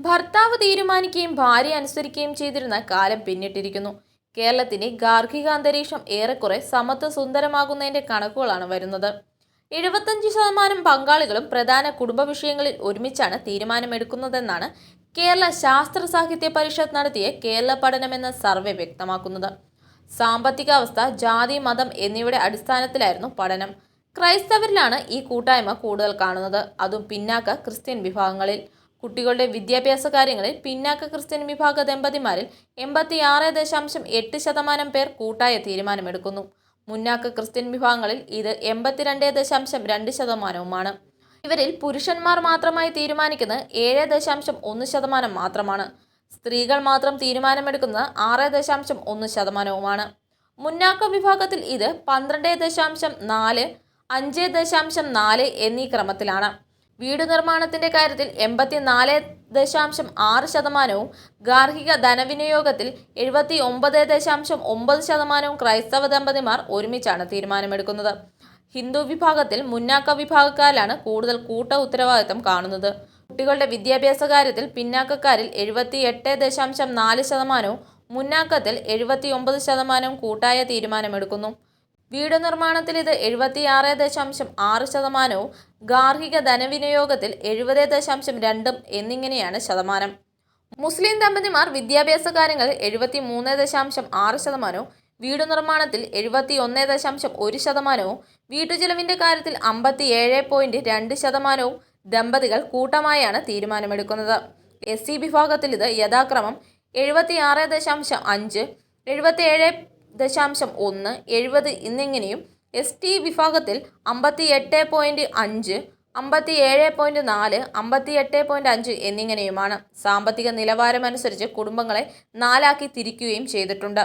ഭർത്താവ് തീരുമാനിക്കുകയും ഭാര്യ അനുസരിക്കുകയും ചെയ്തിരുന്ന കാലം പിന്നിട്ടിരിക്കുന്നു. കേരളത്തിന്റെ ഗാർഹിക അന്തരീക്ഷം ഏറെക്കുറെ സമത്വ സുന്ദരമാകുന്നതിന്റെ കണക്കുകളാണ് വരുന്നത്. എഴുപത്തഞ്ച് ശതമാനം പങ്കാളികളും പ്രധാന കുടുംബ വിഷയങ്ങളിൽ ഒരുമിച്ചാണ് തീരുമാനമെടുക്കുന്നതെന്നാണ് കേരള ശാസ്ത്ര സാഹിത്യ പരിഷത്ത് നടത്തിയ കേരള പഠനം എന്ന സർവേ വ്യക്തമാക്കുന്നത്. സാമ്പത്തിക അവസ്ഥ ജാതി മതം എന്നിവയുടെ അടിസ്ഥാനത്തിലായിരുന്നു പഠനം. ക്രൈസ്തവരിലാണ് ഈ കൂട്ടായ്മ കൂടുതൽ കാണുന്നത്. അതും പിന്നാക്ക ക്രിസ്ത്യൻ വിഭാഗങ്ങളിൽ. കുട്ടികളുടെ വിദ്യാഭ്യാസ കാര്യങ്ങളിൽ പിന്നാക്ക ക്രിസ്ത്യൻ വിഭാഗ ദമ്പതിമാരിൽ എൺപത്തിയാറ് ദശാംശം എട്ട് ശതമാനം പേർ കൂട്ടായ തീരുമാനമെടുക്കുന്നു. മുന്നാക്ക ക്രിസ്ത്യൻ വിഭാഗങ്ങളിൽ ഇത് എൺപത്തിരണ്ട് ദശാംശം രണ്ട് ശതമാനവുമാണ്. ഇവരിൽ പുരുഷന്മാർ മാത്രമായി തീരുമാനിക്കുന്നത് ഏഴ് ദശാംശം ഒന്ന് ശതമാനം മാത്രമാണ്. സ്ത്രീകൾ മാത്രം തീരുമാനമെടുക്കുന്നത് ആറ് ദശാംശം ഒന്ന് ശതമാനവുമാണ്. മുന്നാക്ക വിഭാഗത്തിൽ ഇത് പന്ത്രണ്ട് ദശാംശം നാല് അഞ്ച് ദശാംശം നാല് എന്നീ ക്രമത്തിലാണ്. വീട് നിർമ്മാണത്തിന്റെ കാര്യത്തിൽ എൺപത്തിനാല് ദശാംശം ആറ് ശതമാനവും ഗാർഹിക ധനവിനിയോഗത്തിൽ എഴുപത്തി ഒമ്പത് ദശാംശം ഒമ്പത് ശതമാനവും ക്രൈസ്തവ ദമ്പതിമാർ ഒരുമിച്ചാണ് തീരുമാനമെടുക്കുന്നത്. ഹിന്ദു വിഭാഗത്തിൽ മുന്നാക്ക വിഭാഗക്കാരിലാണ് കൂടുതൽ കൂട്ട ഉത്തരവാദിത്തം കാണുന്നത്. കുട്ടികളുടെ വിദ്യാഭ്യാസ കാര്യത്തിൽ പിന്നാക്കക്കാരിൽ എഴുപത്തി എട്ട് ദശാംശം നാല് ശതമാനവും മുന്നാക്കത്തിൽ എഴുപത്തി ഒമ്പത് ശതമാനവും കൂട്ടായ തീരുമാനമെടുക്കുന്നു. വീട് നിർമ്മാണത്തിൽ ഇത് എഴുപത്തിയാറ് ദശാംശം ആറ് ശതമാനവും ഗാർഹിക ധനവിനിയോഗത്തിൽ എഴുപത് ദശാംശം രണ്ടും എന്നിങ്ങനെയാണ് ശതമാനം. മുസ്ലിം ദമ്പതിമാർ വിദ്യാഭ്യാസ കാര്യങ്ങളിൽ എഴുപത്തി മൂന്ന് ദശാംശം ആറ് ശതമാനവും വീട് നിർമ്മാണത്തിൽ എഴുപത്തി ഒന്ന് ദശാംശം ഒരു ശതമാനവും വീട്ടുചെലവിന്റെ കാര്യത്തിൽ അമ്പത്തി ഏഴ് പോയിന്റ് രണ്ട് ശതമാനവും ദമ്പതികൾ കൂട്ടമായാണ് തീരുമാനമെടുക്കുന്നത്. എസ് സി വിഭാഗത്തിൽ ഇത് യഥാക്രമം എഴുപത്തിയാറ് ദശാംശം അഞ്ച് എഴുപത്തിയേഴ് ദശാംശം ഒന്ന് എഴുപത് എന്നിങ്ങനെയും എസ് ടി വിഭാഗത്തിൽ അമ്പത്തി എട്ട് പോയിന്റ് അഞ്ച് അമ്പത്തി ഏഴ് പോയിന്റ് നാല് അമ്പത്തി എട്ട് പോയിന്റ് അഞ്ച് എന്നിങ്ങനെയുമാണ് സാമ്പത്തിക നിലവാരമനുസരിച്ച് കുടുംബങ്ങളെ നാലാക്കി തിരിക്കുകയും ചെയ്തിട്ടുണ്ട്.